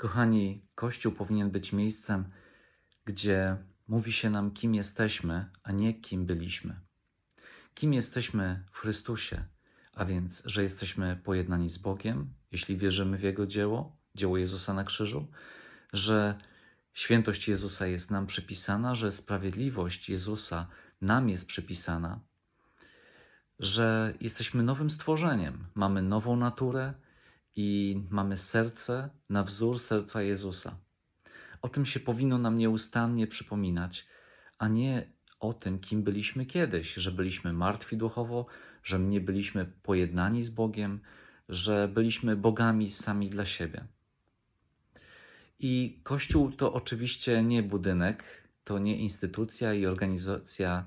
Kochani, Kościół powinien być miejscem, gdzie mówi się nam, kim jesteśmy, a nie kim byliśmy. Kim jesteśmy w Chrystusie, a więc, że jesteśmy pojednani z Bogiem, jeśli wierzymy w Jego dzieło, dzieło Jezusa na krzyżu, że świętość Jezusa jest nam przypisana, że sprawiedliwość Jezusa nam jest przypisana, że jesteśmy nowym stworzeniem, mamy nową naturę i mamy serce na wzór serca Jezusa. O tym się powinno nam nieustannie przypominać, a nie o tym, kim byliśmy kiedyś, że byliśmy martwi duchowo, że nie byliśmy pojednani z Bogiem, że byliśmy bogami sami dla siebie. I Kościół to oczywiście nie budynek, to nie instytucja i organizacja,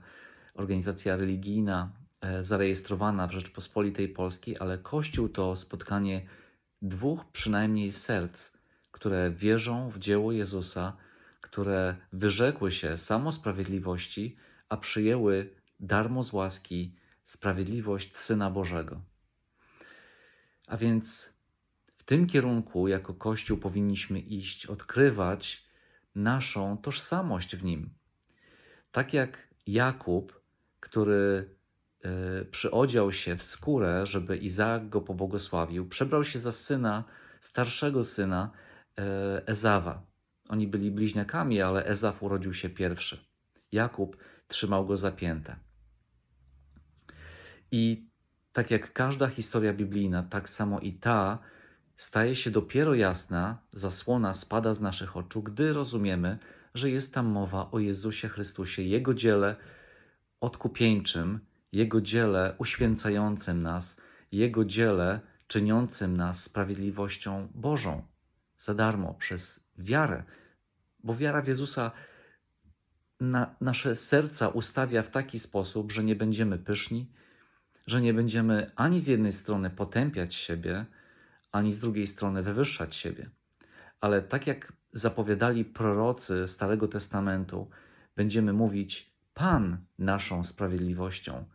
organizacja religijna e, zarejestrowana w Rzeczpospolitej Polskiej, ale Kościół to spotkanie dwóch przynajmniej serc, które wierzą w dzieło Jezusa, które wyrzekły się samosprawiedliwości, a przyjęły darmo z łaski sprawiedliwość Syna Bożego. A więc w tym kierunku, jako Kościół, powinniśmy iść, odkrywać naszą tożsamość w Nim. Tak jak Jakub, który przyodział się w skórę, żeby Izaak go pobłogosławił, przebrał się za syna, starszego syna e, Ezawa. Oni byli bliźniakami, ale Ezaf urodził się pierwszy. Jakub trzymał go za piętę. I tak jak każda historia biblijna, tak samo i ta staje się dopiero jasna, zasłona spada z naszych oczu, gdy rozumiemy, że jest tam mowa o Jezusie Chrystusie, Jego dziele odkupieńczym, Jego dziele uświęcającym nas, Jego dziele czyniącym nas sprawiedliwością Bożą za darmo przez wiarę, bo wiara w Jezusa na, nasze serca ustawia w taki sposób, że nie będziemy pyszni, że nie będziemy ani z jednej strony potępiać siebie, ani z drugiej strony wywyższać siebie. Ale tak jak zapowiadali prorocy Starego Testamentu, będziemy mówić: Pan naszą sprawiedliwością.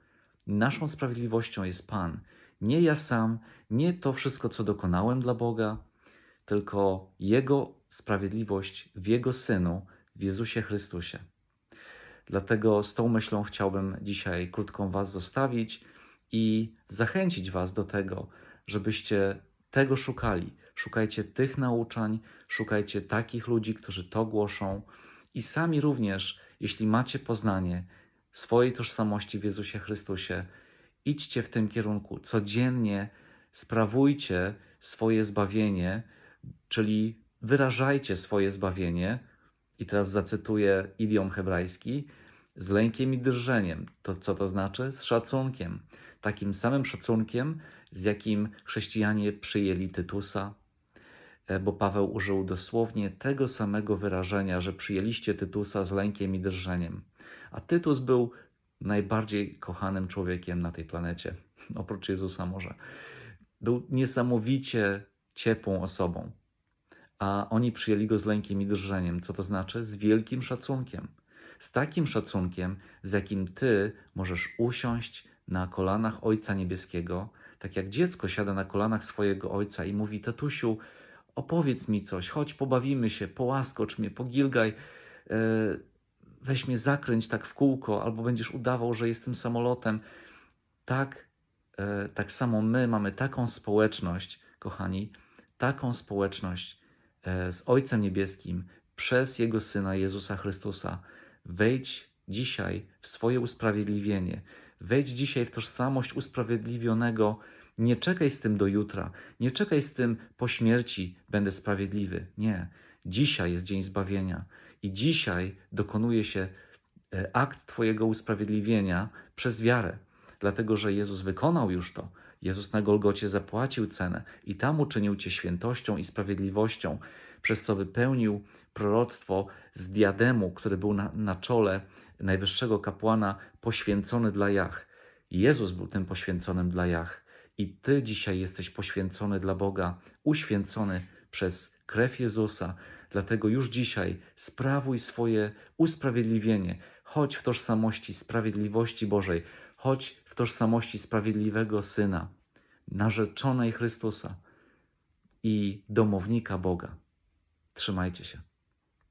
Naszą sprawiedliwością jest Pan. Nie ja sam, nie to wszystko, co dokonałem dla Boga, tylko Jego sprawiedliwość w Jego Synu, w Jezusie Chrystusie. Dlatego z tą myślą chciałbym dzisiaj krótką Was zostawić i zachęcić Was do tego, żebyście tego szukali. Szukajcie tych nauczań, szukajcie takich ludzi, którzy to głoszą i sami również, jeśli macie poznanie swojej tożsamości w Jezusie Chrystusie, idźcie w tym kierunku. Codziennie sprawujcie swoje zbawienie, czyli wyrażajcie swoje zbawienie. I teraz zacytuję idiom hebrajski: z lękiem i drżeniem. To co to znaczy? Z szacunkiem. Takim samym szacunkiem, z jakim chrześcijanie przyjęli Tytusa, bo Paweł użył dosłownie tego samego wyrażenia, że przyjęliście Tytusa z lękiem i drżeniem. A Tytus był najbardziej kochanym człowiekiem na tej planecie, oprócz Jezusa może. Był niesamowicie ciepłą osobą, a oni przyjęli go z lękiem i drżeniem. Co to znaczy? Z wielkim szacunkiem. Z takim szacunkiem, z jakim ty możesz usiąść na kolanach Ojca Niebieskiego, tak jak dziecko siada na kolanach swojego ojca i mówi: Tatusiu, opowiedz mi coś, chodź, pobawimy się, połaskocz mnie, pogilgaj, e, weź mnie zakręć tak w kółko, albo będziesz udawał, że jestem samolotem. Tak, e, tak samo my mamy taką społeczność, kochani, taką społeczność e, z Ojcem Niebieskim przez Jego Syna Jezusa Chrystusa. Wejdź dzisiaj w swoje usprawiedliwienie. Wejdź dzisiaj w tożsamość usprawiedliwionego. Nie czekaj z tym do jutra. Nie czekaj z tym po śmierci będę sprawiedliwy. Nie. Dzisiaj jest dzień zbawienia i dzisiaj dokonuje się e, akt Twojego usprawiedliwienia przez wiarę, dlatego że Jezus wykonał już to. Jezus na Golgocie zapłacił cenę i tam uczynił Cię świętością i sprawiedliwością, przez co wypełnił proroctwo z diademu, który był na, na czole najwyższego kapłana, poświęcony dla Jach. Jezus był tym poświęconym dla Jach. I Ty dzisiaj jesteś poświęcony dla Boga, uświęcony przez krew Jezusa. Dlatego już dzisiaj sprawuj swoje usprawiedliwienie. Chodź w tożsamości sprawiedliwości Bożej, chodź w tożsamości sprawiedliwego Syna, narzeczonej Chrystusa i domownika Boga. Trzymajcie się.